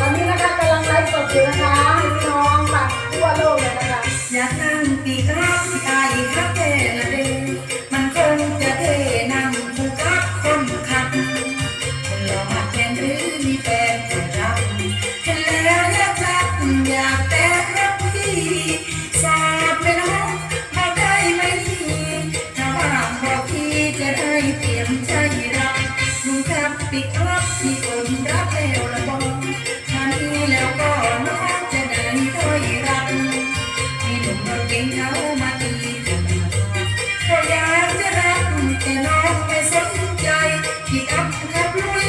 ตอนนี้นะคะกำลังไลฟ์สดอยู่นะคะพี่น้องฝั่งทั่วโลกเลยนะคะ อยากทานปีกไก่ ติดครับมีคนรักแล้วละบอกมาดูแล้วก็น้องจะได้ถ้อยรับมีหนุ่มรถเก่งเขามาตีกันก็อยากจะรักแต่น้องไม่สนใจที่อับขับลุย